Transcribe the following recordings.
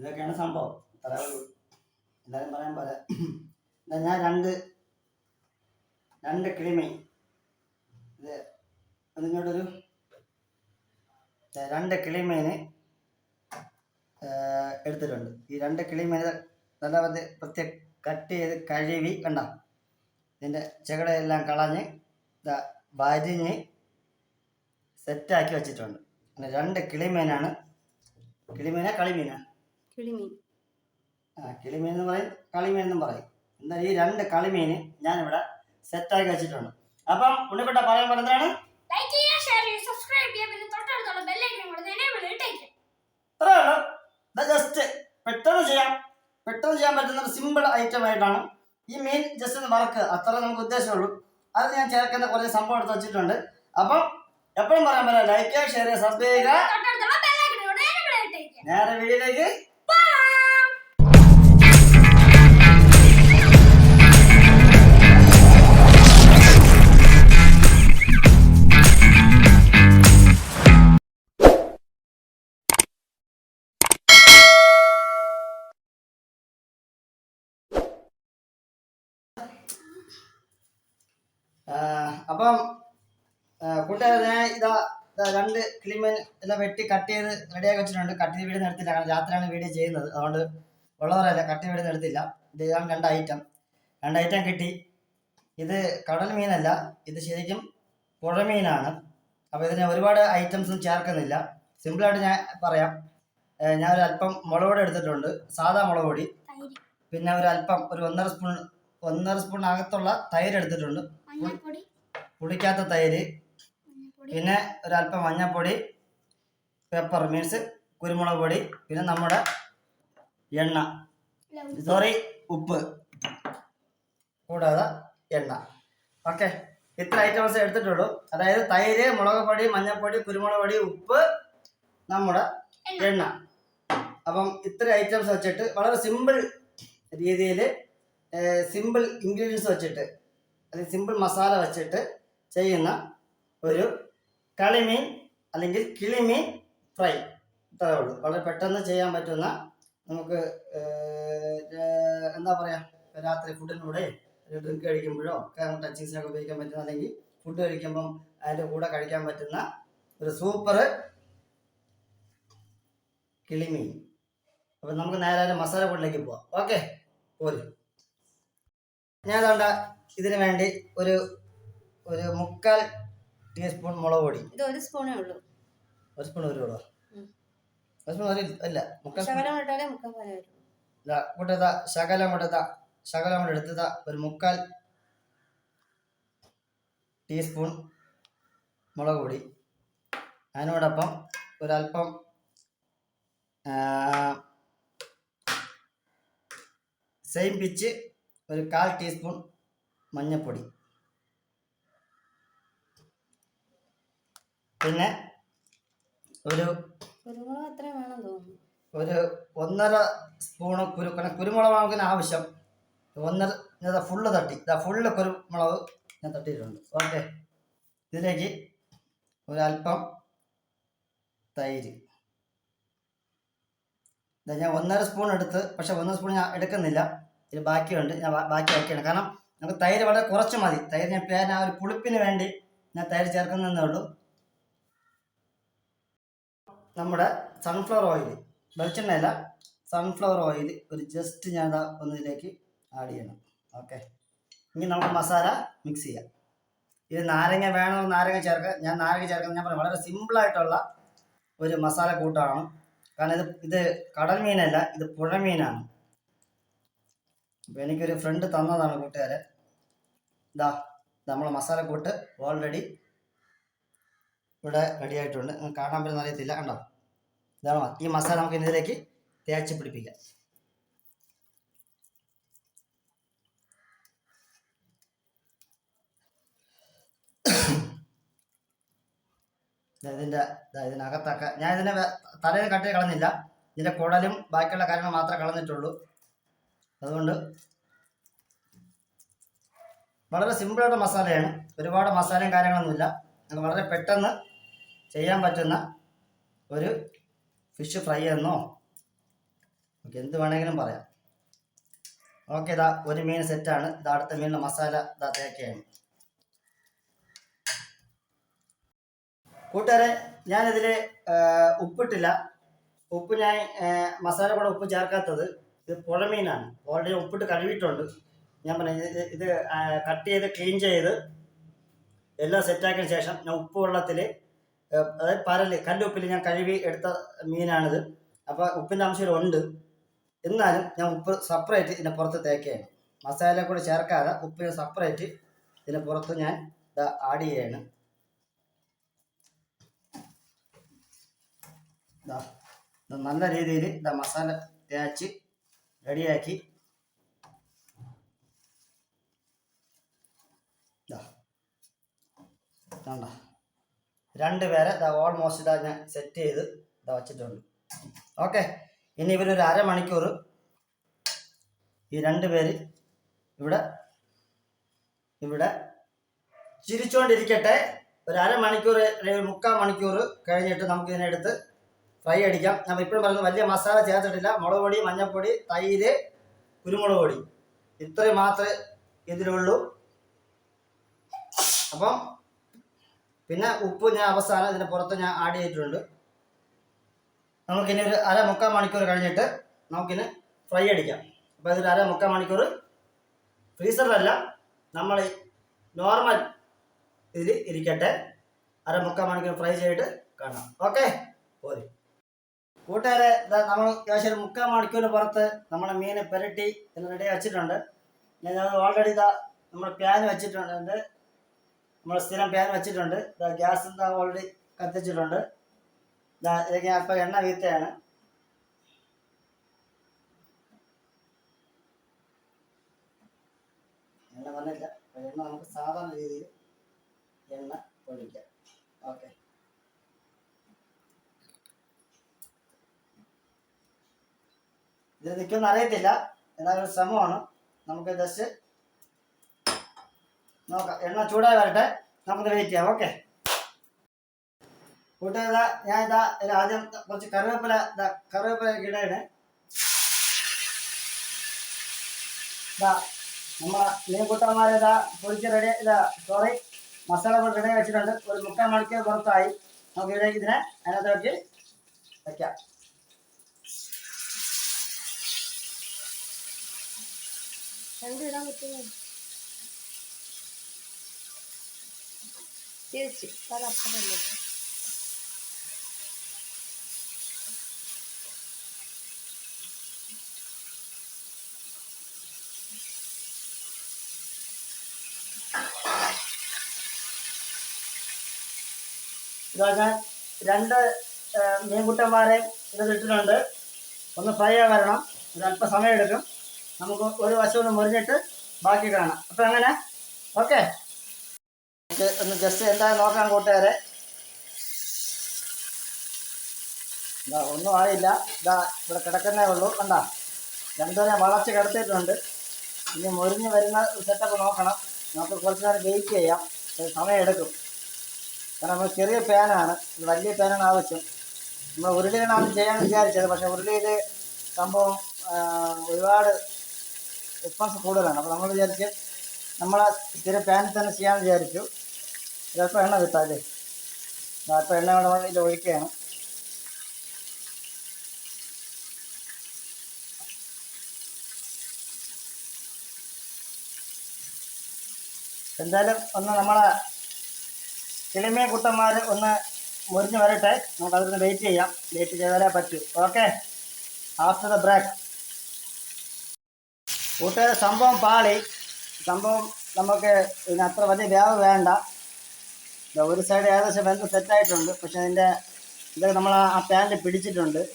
ഇതൊക്കെയാണ് സംഭവം. ഉള്ളൂ. എല്ലാവരും പറയാൻ പോലെ. ഞാൻ രണ്ട് രണ്ട് കിളിമീൻ ഇത് അതിങ്ങോട്ടൊരു രണ്ട് കിളിമീന് എടുത്തിട്ടുണ്ട്. ഈ രണ്ട് കിളിമീൻ നല്ല പ്രത്യേക കട്ട് ചെയ്ത് കഴുകി കണ്ട? ഇതിന്റെ ചെകടയെല്ലാം കളഞ്ഞ് വരിഞ്ഞ് സെറ്റാക്കി വെച്ചിട്ടുണ്ട്. അങ്ങനെ രണ്ട് കിളിമീനാണ് കിളിമീനാണ് കളിമീനാ? കിളിമീൻ. ആ കിളിമീൻ എന്ന് പറയും കളിമീൻ എന്നും പറയും. എന്നാൽ ഈ രണ്ട് കളിമീൻ ഞാനിവിടെ സെറ്റാക്കി വെച്ചിട്ടുണ്ട്. അപ്പം ഉണ്ണിക്കുട്ട പറയാൻ പറഞ്ഞതാണ് ലൈക്ക് ചെയ്യുക ഷെയർ ചെയ്യുക സബ്സ്ക്രൈബ് ചെയ്യുക പിന്നെ തൊട്ടടുത്തുള്ള ബെല്ലൈക്കൺ കൂടെ എനേബിൾ ഇട്ടേക്ക് അതാണ് ജസ്റ്റ് പെട്ടെന്ന് ചെയ്യാം. പെട്ടെന്ന് ചെയ്യാൻ പറ്റുന്ന ഒരു സിമ്പിൾ ഐറ്റം ആയിട്ടാണ് ഈ മീൻ ജസ്റ്റ് ഒന്ന് വറക്കുക. അത്ര നമുക്ക് ഉദ്ദേശമുള്ളൂ. അത് ഞാൻ ചേർക്കുന്ന കുറേ സംഭവം എടുത്ത് വെച്ചിട്ടുണ്ട്. അപ്പം എപ്പോഴും പറയാൻ പറ്റില്ല ലൈക്ക് ചെയ്യുക ഷെയർ ചെയ്യുക. സബ്സ്ക്രൈബ് ചെയ്യുക തൊട്ടടുത്തുള്ള ബെല്ലൈക്കൺ കൂടെ എനേബിൾ ഇട്ടേക്ക് നേരെ വീഡിയോയിലേക്ക് അപ്പം കൂട്ടുകാരെ ഞാൻ ഇതാ രണ്ട് ക്ലിമൻ എല്ലാം വെട്ടി കട്ട് ചെയ്ത് റെഡിയാക്കി വെച്ചിട്ടുണ്ട്. കട്ട് ചെയ്ത് വീട് നടത്തില്ല കാരണം രാത്രിയാണ് വീഡിയോ ചെയ്യുന്നത്. അതുകൊണ്ട് ഉള്ളവരല്ല കട്ട് ചെയ്ത് നടത്തില്ല ഇത് ഇതാണ് രണ്ട് ഐറ്റം രണ്ട് ഐറ്റം കിട്ടി. ഇത് കടൽ മീനല്ല ഇത് ശരിക്കും പുഴമീനാണ് അപ്പോൾ ഇതിന് ഒരുപാട് ഐറ്റംസും ചേർക്കുന്നില്ല. സിമ്പിളായിട്ട് ഞാൻ പറയാം. ഞാൻ ഒരു അല്പം മുളക് പൊടി എടുത്തിട്ടുണ്ട്. സാധാ മുളക് പൊടി. പിന്നെ ഒരു അല്പം ഒരു ഒന്നര സ്പൂൺ ഒന്നര സ്പൂൺ അകത്തുള്ള തൈര് എടുത്തിട്ടുണ്ട്. പുളിക്കാത്ത തൈര്. പിന്നെ ഒരല്പം മഞ്ഞപ്പൊടി. പെപ്പർ മീൻസ് കുരുമുളക് പൊടി. പിന്നെ നമ്മുടെ എണ്ണ. സോറി ഉപ്പ്. കൂടാതെ എണ്ണ. ഓക്കെ ഇത്ര ഐറ്റംസ് എടുത്തിട്ടുള്ളൂ. അതായത് തൈര് മുളക് പൊടി മഞ്ഞൾപ്പൊടി കുരുമുളക് പൊടി ഉപ്പ് നമ്മുടെ എണ്ണ. അപ്പം ഇത്ര ഐറ്റംസ് വെച്ചിട്ട് വളരെ സിമ്പിൾ രീതിയിൽ സിമ്പിൾ ഇൻഗ്രീഡിയൻസ് വെച്ചിട്ട് അല്ലെങ്കിൽ സിമ്പിൾ മസാല വെച്ചിട്ട് ചെയ്യുന്ന ഒരു കളിമീൻ അല്ലെങ്കിൽ കിളിമീൻ ഫ്രൈ. ഇത്രേ ഉള്ളൂ. വളരെ പെട്ടെന്ന് ചെയ്യാൻ പറ്റുന്ന നമുക്ക് എന്താ പറയുക രാത്രി ഫുഡിനൂടെ ഡ്രിങ്ക് കഴിക്കുമ്പോഴോ ടച്ചിങ്സിനൊക്കെ ഉപയോഗിക്കാൻ പറ്റുന്ന അല്ലെങ്കിൽ ഫുഡ് കഴിക്കുമ്പം അതിന്റെ കൂടെ കഴിക്കാൻ പറ്റുന്ന ഒരു സൂപ്പർ കിളിമീൻ. അപ്പം നമുക്ക് നേരെ മസാല കൂട്ടിലേക്ക് പോവാം. ഓക്കെ പോര്. ഞാൻ വേണ്ട ഇതിന് വേണ്ടി ഒരു ഒരു മുക്കാൽ ടീസ്പൂൺ മുളക് പൊടി. ഇത് ഒരു സ്പൂണേ ഉള്ളൂ. ഒരു സ്പൂൺ ഒരു കൂടോ ഒരു സ്പൂൺ ഒരു അല്ല മുക്കാൽ സ്പൂൺ. ശകലം ഇട്ടാലേ മുക്കാൻ പോലെ വരും. കൂട്ടതാ ശകലം കൂടെ എടുത്തതാ ഒരു മുക്കാൽ ടീസ്പൂൺ മുളക് പൊടി. അതിനോടൊപ്പം ഒരല്പം സെയിം പിച്ച് ഒരു കാൽ ടീസ്പൂൺ മഞ്ഞൾപ്പൊടി പിന്നെ ഒരു ഒരു ഒന്നര സ്പൂണ് കുരു കുരുമുളക് നമുക്ക് ആവശ്യം. ഒന്നര ഫുള്ള് തട്ടി. ഇതാ ഫുള്ള് കുരുമുളക് ഞാൻ തട്ടിയിട്ടുണ്ട്. ഓക്കെ. ഇതിലേക്ക് ഒരല്പം തൈര്. ഞാൻ ഒന്നര സ്പൂൺ എടുത്ത് പക്ഷെ ഒന്നര സ്പൂൺ ഞാൻ എടുക്കുന്നില്ല. ഇത് ബാക്കിയുണ്ട്. ഞാൻ ബാക്കി ആക്കിയാണ് കാരണം നമുക്ക് തൈര് വളരെ കുറച്ച് മതി. തൈര് ഞാൻ പേരിന് ആ ഒരു പുളിപ്പിന് വേണ്ടി ഞാൻ തൈര് ചേർക്കുന്നതേ ഉള്ളൂ. നമ്മുടെ സൺഫ്ലവർ ഓയിൽ വെളിച്ചെണ്ണയല്ല സൺഫ്ലവർ ഓയിൽ ഒരു ജസ്റ്റ് ഞാൻ ഒന്നിലേക്ക് ആഡ് ചെയ്യണം. ഓക്കെ ഇനി നമുക്ക് മസാല മിക്സ് ചെയ്യാം. ഇത് നാരങ്ങ വേണോ നാരങ്ങ ചേർക്കുക ഞാൻ നാരങ്ങ ചേർക്കുന്നത് ഞാൻ പറയാം. വളരെ സിമ്പിളായിട്ടുള്ള ഒരു മസാല കൂട്ടാണ്. കാരണം ഇത് ഇത് കടൽ മീനല്ല ഇത് പുഴ മീനാണ്. അപ്പോൾ എനിക്കൊരു ഫ്രണ്ട് തന്നതാണ് കൂട്ടുകാരെ. ഇതാ നമ്മളെ മസാല കൂട്ട് ഓൾറെഡി ഇവിടെ റെഡി ആയിട്ടുണ്ട്. കാണാൻ പറ്റുന്ന അറിയത്തില്ല കണ്ടോ? ഇതാണ് ഈ മസാല നമുക്ക് ഇതിലേക്ക് തേച്ച് പിടിപ്പിക്കാം. ദാ ഇതിനകത്തൊക്കെ ഞാൻ ഇതിനെ തലയിൽ കട്ടി കളഞ്ഞില്ല. ഇതിന്റെ കുടലും ബാക്കിയുള്ള കാര്യങ്ങൾ മാത്രമേ കളഞ്ഞിട്ടുള്ളൂ. അതുകൊണ്ട് വളരെ സിമ്പിളായിട്ട് മസാലയാണ്. ഒരുപാട് മസാലയും കാര്യങ്ങളൊന്നുമില്ല. നമുക്ക് വളരെ പെട്ടെന്ന് ചെയ്യാൻ പറ്റുന്ന ഒരു ഫിഷ് ഫ്രൈ എന്നോ നമുക്ക് എന്ത് വേണമെങ്കിലും പറയാം. ഓക്കെ ഇതാ ഒരു മീൻ സെറ്റാണ് ഇതാ അടുത്ത മീനിലെ മസാല ഇതാ തേക്കയാണ് കൂട്ടുകാരെ ഞാനിതിൽ ഉപ്പിട്ടില്ല. ഉപ്പ് ഞാൻ മസാല കൂടെ ഉപ്പ് ചേർക്കാത്തത് ഇത് പുഴമീനാണ്. ഓൾറെഡി ഉപ്പിട്ട് കഴുകിയിട്ടുണ്ട്. ഞാൻ പറഞ്ഞു ഇത് കട്ട് ചെയ്ത് ക്ലീൻ ചെയ്ത് എല്ലാം സെറ്റാക്കിയ ശേഷം ഞാൻ ഉപ്പ് വെള്ളത്തിൽ അതായത് പരൽ കല്ലുപ്പിൽ ഞാൻ കഴുകി എടുത്ത മീനാണിത്. അപ്പോൾ ഉപ്പിന്റെ അംശം ഉണ്ട് എന്നാലും ഞാൻ ഉപ്പ് സെപ്പറേറ്റ് ഇതിന്റെ പുറത്ത് തേക്കുകയാണ്. മസാല കൂടെ ചേർക്കാതെ ഉപ്പിന് സെപ്പറേറ്റ് ഇതിന്റെ പുറത്ത് ഞാൻ ഇത് ആഡ് ചെയ്യാണ്. നല്ല രീതിയിൽ ഇതാ മസാല തേച്ച് റെഡിയാക്കി ഇതാ കണ്ട? രണ്ട് പേരെ ഇതാ ഓൾമോസ്റ്റ് ഇതാ ഞാൻ സെറ്റ് ചെയ്ത് ഇതാ വച്ചിട്ടുണ്ട്. ഓക്കെ ഇനി ഇവരൊരു അരമണിക്കൂർ ഈ രണ്ട് പേര് ഇവിടെ ഇവിടെ ചിരിച്ചുകൊണ്ടിരിക്കട്ടെ ഒരു അരമണിക്കൂർ അല്ലെങ്കിൽ മുക്കാൽ മണിക്കൂർ കഴിഞ്ഞിട്ട് നമുക്ക് ഇതിനെടുത്ത് ഫ്രൈ അടിക്കാം. ഞാൻ ഇപ്പോഴും പറയുന്നത് വലിയ മസാല ചേർത്തിട്ടില്ല. മുളക് പൊടി മഞ്ഞൾപ്പൊടി തൈര് കുരുമുളക് പൊടി. ഇത്രയും മാത്രമേ ഇതിലുള്ളൂ. അപ്പം പിന്നെ ഉപ്പ് ഞാൻ അവസാനം ഇതിന് പുറത്ത് ഞാൻ ആഡ് ചെയ്തിട്ടുണ്ട്. നമുക്കിനി ഒരു അര മുക്കാൽ മണിക്കൂർ കഴിഞ്ഞിട്ട് നമുക്കിനി ഫ്രൈ അടിക്കാം. അപ്പോൾ ഇതൊരു അര മുക്കാൽ മണിക്കൂർ ഫ്രീസറിലല്ല നമ്മൾ നോർമൽ ഇതിൽ ഇരിക്കട്ടെ. അര മുക്കാൽ മണിക്കൂർ ഫ്രൈ ചെയ്തിട്ട് കാണാം. ഓക്കെ പോരി. കൂട്ടുകാരെ നമ്മൾ ഏകദേശം മുക്കാൽ മണിക്കൂർ പുറത്ത് നമ്മുടെ മീൻ പുരട്ടി റെഡി വെച്ചിട്ടുണ്ട്. ഞാൻ ഓൾറെഡി ഇതാ നമ്മൾ പ്യാൻ വെച്ചിട്ടുണ്ട്. നമ്മൾ സ്ഥിരം പാൻ വെച്ചിട്ടുണ്ട്. ഗ്യാസ് എന്താ ഓൾറെഡി കത്തിച്ചിട്ടുണ്ട്. ഇതാ ഇതിലേക്ക് അല്പം എണ്ണ വീത്തയാണ്. എണ്ണ വന്നില്ല. എണ്ണ നമുക്ക് സാധാരണ രീതിയിൽ എണ്ണ ഒഴിക്കാം. ഓക്കെ. ഇത് നിൽക്കുമെന്ന് അറിയത്തില്ല. എന്നാലും ഒരു ശ്രമമാണ്. നമുക്ക് ജസ്റ്റ് നോക്കാം. എണ്ണ ചൂടായി വരട്ടെ നമുക്ക് വെയിറ്റ് ചെയ്യാം. ഓക്കെ കൂട്ടുകാരാ ഞാൻ ഇതാ ആദ്യം കുറച്ച് കറിവേപ്പില ഇതാ കറിവേപ്പില ഇടയാണ് ഇതാ നമ്മളെ മീൻകുട്ടന്മാരെ ഇതാ പൊരിച്ച് റെഡി ഇതാ സോറി മസാല കൂടെ റെഡി വെച്ചിട്ടുണ്ട്. ഒരു മുക്കാൽ മണിക്കൂർ പുറത്തായി. നമുക്ക് ഇവിടെ ഇതിനെ അതിനകത്തേക്ക് വയ്ക്കാം രണ്ടും ഇടാൻ പറ്റുമോ? തിരിച്ച് ഇതാ ഞാൻ രണ്ട് മീൻകുട്ടന്മാരെ ഇത് ഒന്ന് ഫ്രൈ വരണം. സമയം എടുക്കും നമുക്ക് ഒരു വശം ഒന്ന് മുറിഞ്ഞിട്ട് ബാക്കി കാണാം. അപ്പം അങ്ങനെ. ഓക്കെ. ഒന്ന് ജസ്റ്റ് എന്താ നോക്കാൻ കൂട്ടുകാരെ. ഇതാ ഒന്നും ആയില്ല. ഇതാ ഇവിടെ കിടക്കുന്നേ ഉള്ളൂ. കണ്ടാ? രണ്ടുപേരെ വളച്ച് കിടത്തിയിട്ടുണ്ട്. ഇനി മുരിഞ്ഞ് വരുന്ന സെറ്റപ്പ് നോക്കണം. നമുക്ക് കുറച്ച് നേരം വെയിറ്റ് ചെയ്യാം. സമയമെടുക്കും. കാരണം നമ്മൾ ചെറിയ പാനാണ് വലിയ പാനാണ് ആവശ്യം. നമ്മൾ ഉരുളിയിലാണ് ചെയ്യാൻ വിചാരിച്ചത്. പക്ഷെ ഉരുളിയിൽ സംഭവം ഒരുപാട് എക്സ്പെൻസ് കൂടുതലാണ്. അപ്പോൾ നമ്മൾ വിചാരിച്ച് നമ്മളെ ചെറിയ പാനിൽ തന്നെ ചെയ്യാൻ വിചാരിച്ചു. ചിലപ്പോൾ എണ്ണ കിട്ടാല്ലേ അപ്പം എണ്ണ ഇവിടെ ഇതിൽ ഒഴിക്കുകയാണ്. എന്തായാലും ഒന്ന് നമ്മളെ കിളിമേ കുട്ടന്മാർ ഒന്ന് മുറിഞ്ഞ് വരട്ടെ. നമുക്ക് അതൊന്ന് വെയിറ്റ് ചെയ്യാം. വെയിറ്റ് ചെയ്താലേ പറ്റൂ. ഓക്കെ ആഫ്റ്റർ ദ ബ്രേക്ക് കൂട്ടുകാരെ സംഭവം പാളി. സംഭവം നമുക്ക് ഇതിന് അത്ര വലിയ വേവ് വേണ്ട. ഒരു സൈഡ് ഏകദേശം വെന്ത് സെറ്റായിട്ടുണ്ട് പക്ഷെ അതിന്റെ ഇത് നമ്മൾ ആ പാന്റ് പിടിച്ചിട്ടുണ്ട്.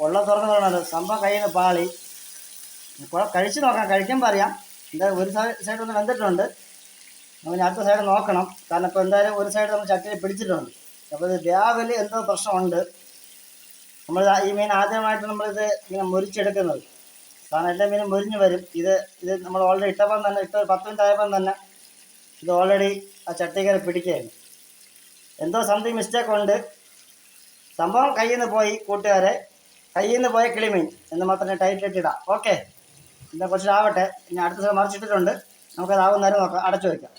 ഉള്ള തുറന്ന് പറയണല്ലോ സംഭവം കയ്യിൽ നിന്ന് പാളി. കുഴ- കഴിച്ച് നോക്കാം കഴിക്കുമ്പോൾ അറിയാം. എന്താ ഒരു സൈഡ് ഒന്ന് വെന്തിട്ടുണ്ട്. നമുക്ക് അടുത്ത സൈഡ് നോക്കണം. കാരണം ഇപ്പോൾ എന്തായാലും ഒരു സൈഡ് നമ്മൾ ചട്ടിയിൽ പിടിച്ചിട്ടുണ്ട്. അപ്പോൾ ഇത് രാവിലെ എന്തോ പ്രശ്നമുണ്ട്. നമ്മൾ ഈ മീൻ ആദ്യമായിട്ട് നമ്മളിത് ഇങ്ങനെ മുരിച്ചെടുക്കുന്നത്. കാരണം എല്ലാ മീനും മുരിഞ്ഞ് വരും. ഇത് ഇത് നമ്മൾ ഓൾറെഡി ഇട്ടപ്പം തന്നെ ഇട്ട ഒരു പത്ത് മിനിറ്റ് ആയപ്പം തന്നെ ഇത് ഓൾറെഡി ആ ചട്ടി കയറി പിടിക്കുകയായിരുന്നു. എന്തോ സംതിങ് മിസ്റ്റേക്ക് ഉണ്ട്. സംഭവം കയ്യിൽ നിന്ന് പോയി കൂട്ടുകാരെ. കയ്യിൽ നിന്ന് പോയ കിളിമീൻ എന്ന് മാത്രമേ ടൈറ്റ് ഇട്ടിടാം. ഓക്കെ എന്താ ആവട്ടെ. ഇനി അടുത്ത ദിവസം മറിച്ചിട്ടിട്ടുണ്ട്. നമുക്കത് ആവുന്നേരം നോക്കാം. അടച്ചു വയ്ക്കാം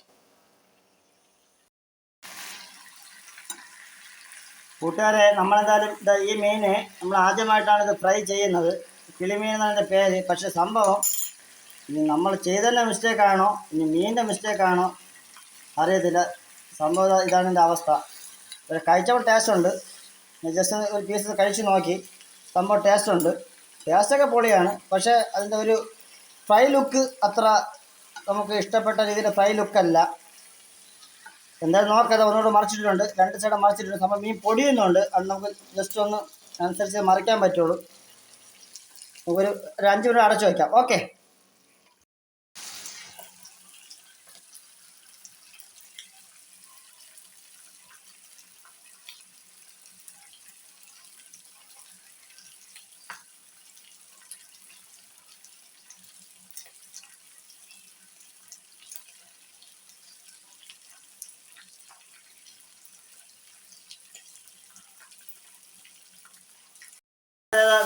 കൂട്ടുകാരെ നമ്മളെന്തായാലും ഇതാ ഈ മീന് നമ്മൾ ആദ്യമായിട്ടാണ് ഇത് ഫ്രൈ ചെയ്യുന്നത്. കിളിമീൻ എന്നാണ് പേര്. പക്ഷേ സംഭവം ഇനി നമ്മൾ ചെയ്തതിന്റെ മിസ്റ്റേക്കാണോ ഇനി മീനിന്റെ മിസ്റ്റേക്കാണോ അറിയത്തില്ല. സംഭവം ഇതാണ് എന്റെ അവസ്ഥ. ഒരു കഴിച്ചപ്പോൾ ടേസ്റ്റ് ഉണ്ട്. ജസ്റ്റ് ഒരു പീസ് കഴിച്ച് നോക്കി. സംഭവം ടേസ്റ്റ് ഉണ്ട്. ടേസ്റ്റൊക്കെ പൊളിയാണ്. പക്ഷേ അതിന്റെ ഒരു ഫ്രൈ ലുക്ക് അത്ര നമുക്ക് ഇഷ്ടപ്പെട്ട രീതിയിൽ ഫ്രൈ ലുക്കല്ല എന്തായാലും നോക്കാതെ ഒന്നുകൂടെ മറിച്ചിട്ടുണ്ട് രണ്ട് സൈഡ് മറിച്ചിട്ടുണ്ട്. സംഭവം മീൻ പൊടിയുന്നുണ്ട്. അത് നമുക്ക് ജസ്റ്റ് ഒന്ന് അനുസരിച്ച് മറിക്കാൻ പറ്റുള്ളൂ. നമുക്കൊരു ഒരു അഞ്ച് മിനിറ്റ് അടച്ചു വയ്ക്കാം ഓക്കെ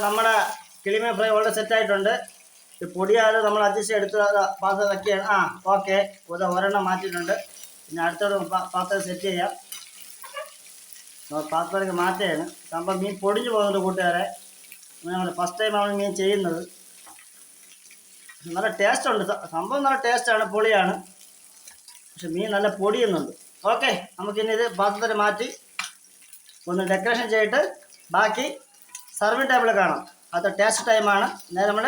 നമ്മുടെ കിളിമീൻ ഫ്രൈ വളരെ സെറ്റ് ആയിട്ടുണ്ട് ഈ പൊടിയാതെ നമ്മൾ അഡ്ജസ്റ്റ് എടുത്ത് പാത്രം വയ്ക്കുകയാണ് ആ ഓക്കെ. ഇത് ഒരെണ്ണം മാറ്റിയിട്ടുണ്ട്. പിന്നെ അടുത്തോട് പാത്രം സെറ്റ് ചെയ്യാം. പാത്രത്തിലേക്ക് മാറ്റുകയാണ്. സംഭവം മീൻ പൊടിഞ്ഞു പോകുന്നുണ്ട് കൂട്ടുകാരെ. നമ്മൾ ഫസ്റ്റ് ആണ് മീൻ ചെയ്യുന്നത്. നല്ല ടേസ്റ്റ് ഉണ്ട്. സംഭവം നല്ല ടേസ്റ്റാണ് പൊളിയാണ്. പക്ഷെ മീൻ നല്ല പൊടിയുന്നുണ്ട്. ഓക്കെ. നമുക്കിനി ഇത് പാത്രത്തിൽ മാറ്റി ഒന്ന് ഡെക്കറേഷൻ ചെയ്തിട്ട് ബാക്കി സർവിങ് ടേബിൾ കാണാം. അത് ടേസ്റ്റ് ടൈമാണ് നേരെ നമ്മൾ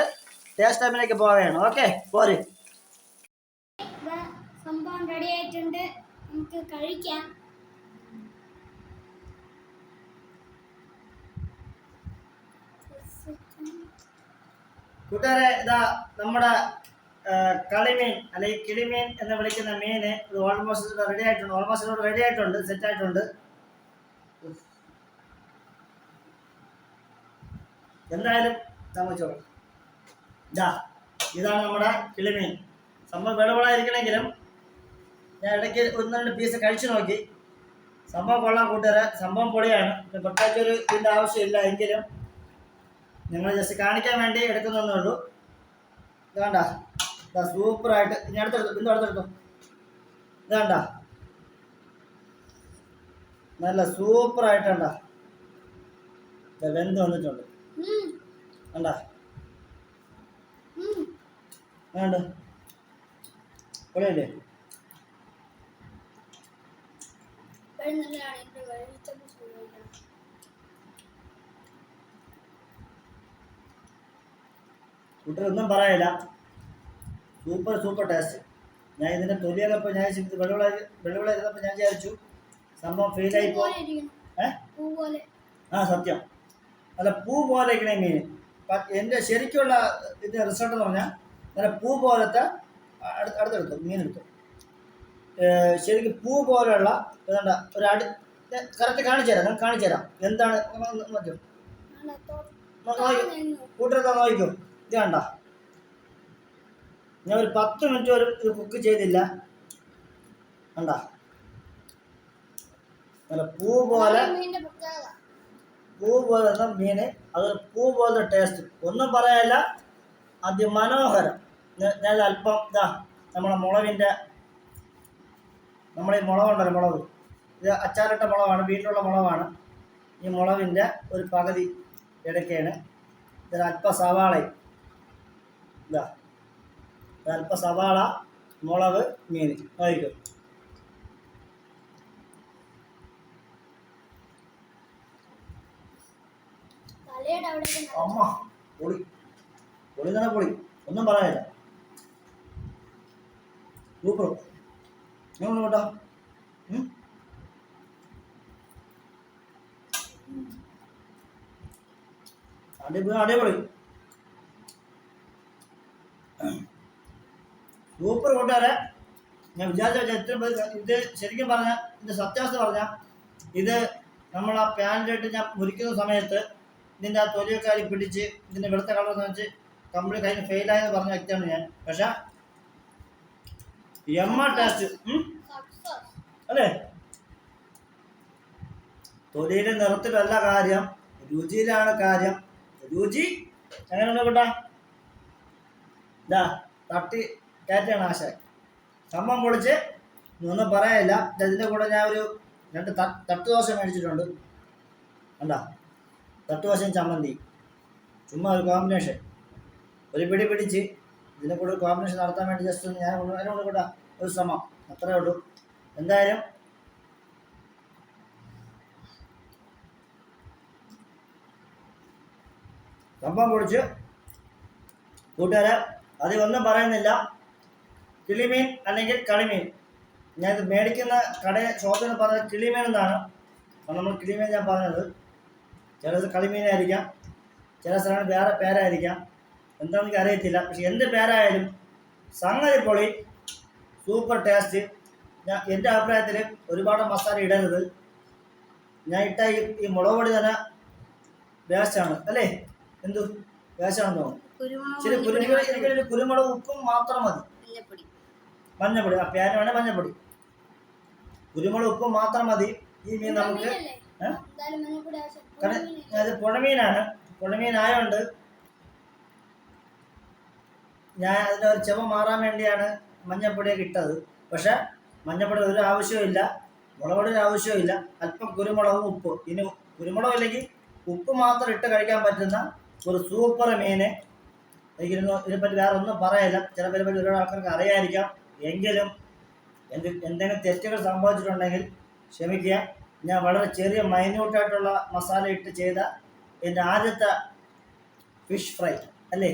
ടേസ്റ്റ് ടൈമിലേക്ക് പോവുകയാണ്. ഓക്കെ പോര്. സംഭവം റെഡി ആയിട്ടുണ്ട്. നമുക്ക് കഴിക്കാം. കൂട്ടുകാരെ ഇതാ നമ്മുടെ കളിമീൻ അല്ലെങ്കിൽ കിളിമീൻ എന്ന് വിളിക്കുന്ന മീന് ഇത് ഓൾമോസ്റ്റ് റെഡി ആയിട്ടുണ്ട്. ഓൾമോസ്റ്റ് റെഡി ആയിട്ടുണ്ട് സെറ്റ് ആയിട്ടുണ്ട്. എന്തായാലും താമസിച്ചോളൂ ഇതാ ഇതാണ് നമ്മുടെ കിളിമീൻ. സംഭവം വിളവളായിരിക്കണമെങ്കിലും ഞാൻ ഇടയ്ക്ക് ഒന്ന് രണ്ട് പീസ് കഴിച്ചു നോക്കി. സംഭവം കൊള്ളാൻ കൂട്ടുകാരെ. സംഭവം പൊളിയാണ്. പ്രത്യേകിച്ച് ഒരു ഇതിന്റെ ആവശ്യമില്ല എങ്കിലും നിങ്ങൾ ജസ്റ്റ് കാണിക്കാൻ വേണ്ടി എടുക്കുന്നതേ ഉള്ളൂ. ഇതാണ്ട. ഇതാ സൂപ്പറായിട്ട്. ഇനി അടുത്തെടുത്തു. ബിന്ദു അടുത്തെടുത്തു. ഇതാണ്ട. നല്ല സൂപ്പറായിട്ടുണ്ട. വെന്ത് വന്നിട്ടുണ്ട്. വേണ്ട. വരുന്നതാണ് ഇവിടെ. കൂട്ടരൊന്നും പറയില്ല. സൂപ്പർ സൂപ്പർ ടേസ്റ്റ് ഞാൻ ഇതിന്റെ തൊലിയൊക്കെ ഞാൻ ഇത് വെള്ളുവിള വെള്ളുവിള ഇരുന്നപ്പോൾ ഞാൻ വിചാരിച്ചു. സംഭവം ഫെയിൽ ആയി പോ പോലെ ഇരിക്കണം. ഏ? പോലെ ആ സത്യം. നല്ല പൂ പോലെ ഇങ്ങനെ മീൻ എന്റെ ശരിക്കുള്ള ഇതിന്റെ റിസൾട്ട് എന്ന് പറഞ്ഞാൽ നല്ല പൂ പോലത്തെ അടുത്ത് അടുത്തെടുത്തു മീനെടുത്തു. ശരിക്കും പൂ പോലെയുള്ള ഏതാണ്ട ഒരു അടി കറക്റ്റ് കാണിച്ചു തരാം നിങ്ങൾ കാണിച്ചു തരാം. എന്താണ്? നോക്കൂ കൂട്ടരത്താ ഇത് കണ്ട? ഞാൻ ഒരു പത്ത് മിനിറ്റ് ഒരു ഇത് കുക്ക് ചെയ്തില്ല. കണ്ട? നല്ല പൂ പോലെ പൂ പോലെ മീന് അത് പൂ പോലത്തെ ടേസ്റ്റ് ഒന്നും പറയാല്ല അതിമനോഹരം. ഞാൻ അല്പം ഇതാ നമ്മുടെ മുളകിന്റെ നമ്മുടെ ഈ മുളകുണ്ടല്ലോ മുളക്. ഇത് അച്ചാറിട്ട മുളകാണ് വീട്ടിലുള്ള മുളകാണ്. ഈ മുളകിന്റെ ഒരു പകുതി എടുക്കുകയാണ് ഇതിൽ അല്പ സവാളയും ഇതാ അല്പ സവാള മുളക് മീൻ നോക്കിക്കും തലയുടെ അവിടെ അമ്മ പൊളി. പൊളി തന്നെ പൊളി. ഒന്നും പറയാനില്ല. സൂപ്പർ നിങ്ങൾ കേട്ടോ? അടിപൊളി അടിപൊളി സൂപ്പർ കൂട്ടുകാരെ ഞാൻ വിചാരിച്ച എത്ര ഇത് ശരിക്കും പറഞ്ഞാൽ ഇത് സത്യാവസ്ഥ പറഞ്ഞാൽ ഇത് നമ്മൾ ആ പാന്റിട്ട് ഞാൻ മുറിക്കുന്ന സമയത്ത് ഇതിന്റെ ആ തൊലിയൊക്കെ അതിൽ പിടിച്ച് ഇതിന്റെ വെളുത്ത കളർ വെച്ച് കംപ്ലീറ്റ് കഴിഞ്ഞ് ഫെയിലായെന്ന് പറഞ്ഞ വ്യക്തിയാണ് ഞാൻ. പക്ഷേ എമ്മ ടേസ്റ്റ് അല്ലേ? തൊലിയുടെ നിറത്തിലല്ല കാര്യം രുചിയിലാണ് കാര്യം. രുചി? എങ്ങനെയുണ്ട് കൂട്ടാ? ഇതാ തട്ടി കയറ്റാണ് ആശ സംഭവം പൊളിച്ച് ഒന്നും പറയാനില്ല ഇതിന്റെ കൂടെ ഞാൻ ഒരു രണ്ട് തട്ട് ദോശ മേടിച്ചിട്ടുണ്ട്. കണ്ടാ? തട്ട് ദോശയും ചമ്മന്തി. ചുമ്മാ ഒരു കോമ്പിനേഷൻ ഒരു പിടി പിടിച്ച് ഇതിന്റെ കൂടെ ഒരു കോമ്പിനേഷൻ നടത്താൻ വേണ്ടി ജസ്റ്റ് ഒന്ന് ഞാൻ അതിനോട് കൂടെ ഒരു ശ്രമം. അത്രേ ഉള്ളൂ. എന്തായാലും കമ്പം പൊടിച്ച് കൂട്ടുകാരെ അധികം ഒന്നും പറയുന്നില്ല. കിളിമീൻ അല്ലെങ്കിൽ കളിമീൻ. ഞാൻ മേടിക്കുന്ന കട ഷോപ്പിൽ നിന്ന് പറഞ്ഞത് കിളിമീൻ എന്നാണ്. നമ്മൾ കിളിമീൻ ഞാൻ പറഞ്ഞത്. ചിലത് കളിമീനായിരിക്കാം. ചില സ്ഥലങ്ങൾ വേറെ പേരായിരിക്കാം. എന്താണെന്ന് അറിയത്തില്ല. പക്ഷെ എന്ത് പേരായാലും സംഗതി പൊളി. Super taste. ഞാൻ എന്റെ അഭിപ്രായത്തിൽ ഒരുപാട് മസാല ഇടരുത്. ഞാൻ ഇട്ട ഈ ഈ മുളക് പൊടി തന്നെ വേസ്റ്റാണ് അല്ലേ? എന്തു? വേസ്റ്റാണെന്ന് തോന്നുന്നു. ശരി കുരുമുളക് കുരുമുളക് ഉപ്പും മാത്രം മതി. മഞ്ഞപ്പൊടി. മഞ്ഞപ്പൊടി. ആ പേര് വേണേൽ മഞ്ഞപ്പൊടി. കുരുമുളക് ഉപ്പും മാത്രം മതി. ഈ മീൻ നമുക്ക് കാരണം? അത് പുഴമീനാണ്. പുഴമീനായോണ്ട് ഞാൻ അതിന്റെ ഒരു ചെവ മാറാൻ വേണ്ടിയാണ് മഞ്ഞപ്പൊടിയൊക്കെ ഇട്ടത്. പക്ഷെ മഞ്ഞപ്പൊടി ഒരു ആവശ്യമില്ല മുളകൊടി ഒരു ആവശ്യമില്ല അല്പം കുരുമുളകും ഉപ്പ്. ഇനി കുരുമുളക് ഇല്ലെങ്കിൽ ഉപ്പ് മാത്രം ഇട്ട് കഴിക്കാൻ പറ്റുന്ന ഒരു സൂപ്പർ മീന് എനിക്കിരുന്നു ഇതിനെപ്പറ്റി വേറെ ഒന്നും പറയില്ല. ചില പേരെ പറ്റി ഒരുപാട് ആൾക്കാർക്ക് അറിയാതിരിക്കാം എങ്കിലും എന്ത് എന്തെങ്കിലും തെറ്റുകൾ സംഭവിച്ചിട്ടുണ്ടെങ്കിൽ ക്ഷമിക്കുക. ഞാൻ വളരെ ചെറിയ മൈന്യൂട്ടായിട്ടുള്ള മസാല ഇട്ട് ചെയ്ത എന്റെ ആദ്യത്തെ ഫിഷ് ഫ്രൈ അല്ലേ?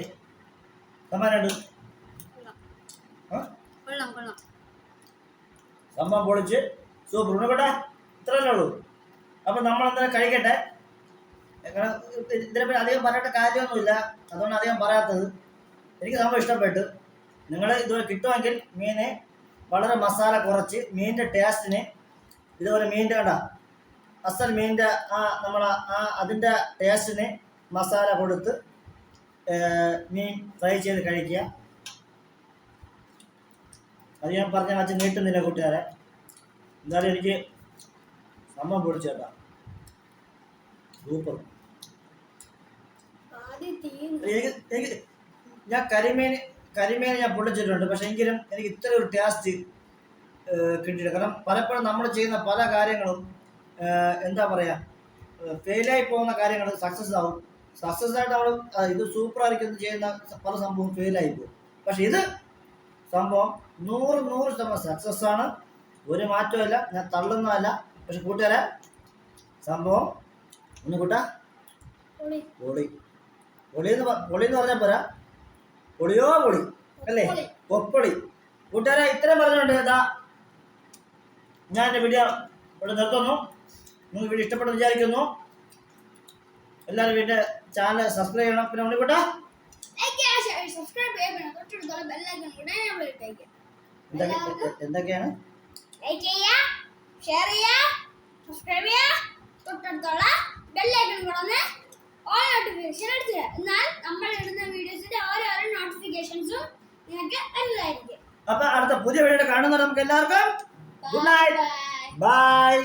സമ്മാനുണ്ട് സംഭവം പൊളിച്ച് സൂപ്പർ ഉണക്കട്ടെ ഇത്രയല്ലേ ഉള്ളൂ. അപ്പം നമ്മൾ എന്തായാലും കഴിക്കട്ടെ ഇതിനെപ്പറ്റി അധികം പറയേണ്ട കാര്യമൊന്നുമില്ല. അതുകൊണ്ട് അധികം പറയാത്തത് എനിക്ക് സംഭവം ഇഷ്ടപ്പെട്ടു. നിങ്ങൾ ഇതുപോലെ കിട്ടുമെങ്കിൽ മീനെ വളരെ മസാല കുറച്ച് മീനിന്റെ ടേസ്റ്റിന് ഇതുപോലെ മീന്റെ കണ്ട. അസൽ മീനിന്റെ ആ നമ്മൾ ആ അതിന്റെ ടേസ്റ്റിന് മസാല കൊടുത്ത് മീൻ ഫ്രൈ ചെയ്ത് കഴിക്കുക. അത് ഞാൻ പറഞ്ഞ അച്ഛൻ നീട്ടുന്നില്ല കൂട്ടുകാരെ. എന്തായാലും എനിക്ക് അമ്മ പൊടിച്ചേട്ടാ. സൂപ്പർ. എനിക്ക് ഞാൻ കരിമീൻ കരിമീൻ ഞാൻ പൊള്ളിച്ചിട്ടുണ്ട്. പക്ഷെ എങ്കിലും എനിക്ക് ഇത്ര ഒരു ടേസ്റ്റ് കിട്ടിയിട്ടുണ്ട് കാരണം പലപ്പോഴും നമ്മൾ ചെയ്യുന്ന പല കാര്യങ്ങളും എന്താ പറയുക ഫെയിലായി പോകുന്ന കാര്യങ്ങൾ സക്സസ് ആവും. സക്സസ് ആയിട്ട് അവൾ ഇത് സൂപ്പർ ആയിരിക്കും ചെയ്യുന്ന പല സംഭവം ഫെയിലായി പോകും. പക്ഷെ ഇത് സംഭവം നൂറ് നൂറ് ശതമാനം സക്സസ് ആണ്. ഒരു മാറ്റമല്ല ഞാൻ തള്ളുന്നതല്ല. പക്ഷെ കൂട്ടുകാരെ സംഭവം ഒന്ന് കൂട്ടാ. പൊളി. പൊളി. എന്ന് പൊളി എന്ന് പറഞ്ഞാൽ പോരാ. പൊളിയോ പൊളി? അല്ലേ? പൊളി. പൊപ്പൊളി. കൂട്ടുകാരെ ഇത്രയും പറഞ്ഞുകൊണ്ട് ഇതാ ഞാൻ എന്റെ വീഡിയോ ഇവിടെ നിർത്തുന്നു. നിങ്ങൾക്ക് വീഡിയോ ഇഷ്ടപ്പെട്ടു വിചാരിക്കുന്നു. എല്ലാവരും വീട്ടിൽ ചാനൽ സബ്സ്ക്രൈബ് ചെയ്യണം. പിന്നെ ഉണ്ണിക്കുട്ടാ? എന്തൊക്കെയാണ്? ലൈക്ക് ചെയ്യുക, ഷെയർ ചെയ്യുക, സബ്സ്ക്രൈബ് ചെയ്യുക, തൊട്ടടുത്തുള്ള കൂടെ. എന്നാൽ നമ്മൾ ഇടുന്ന വീഡിയോസിന്റെ ഓരോരോ നോട്ടിഫിക്കേഷൻസും നിങ്ങൾക്ക് വരുന്നതായിരിക്കും അപ്പൊ അടുത്ത പുതിയ വീഡിയോ കാണുന്നത് നമുക്ക് എല്ലാവർക്കും ഗുഡ് നൈറ്റ് ബൈ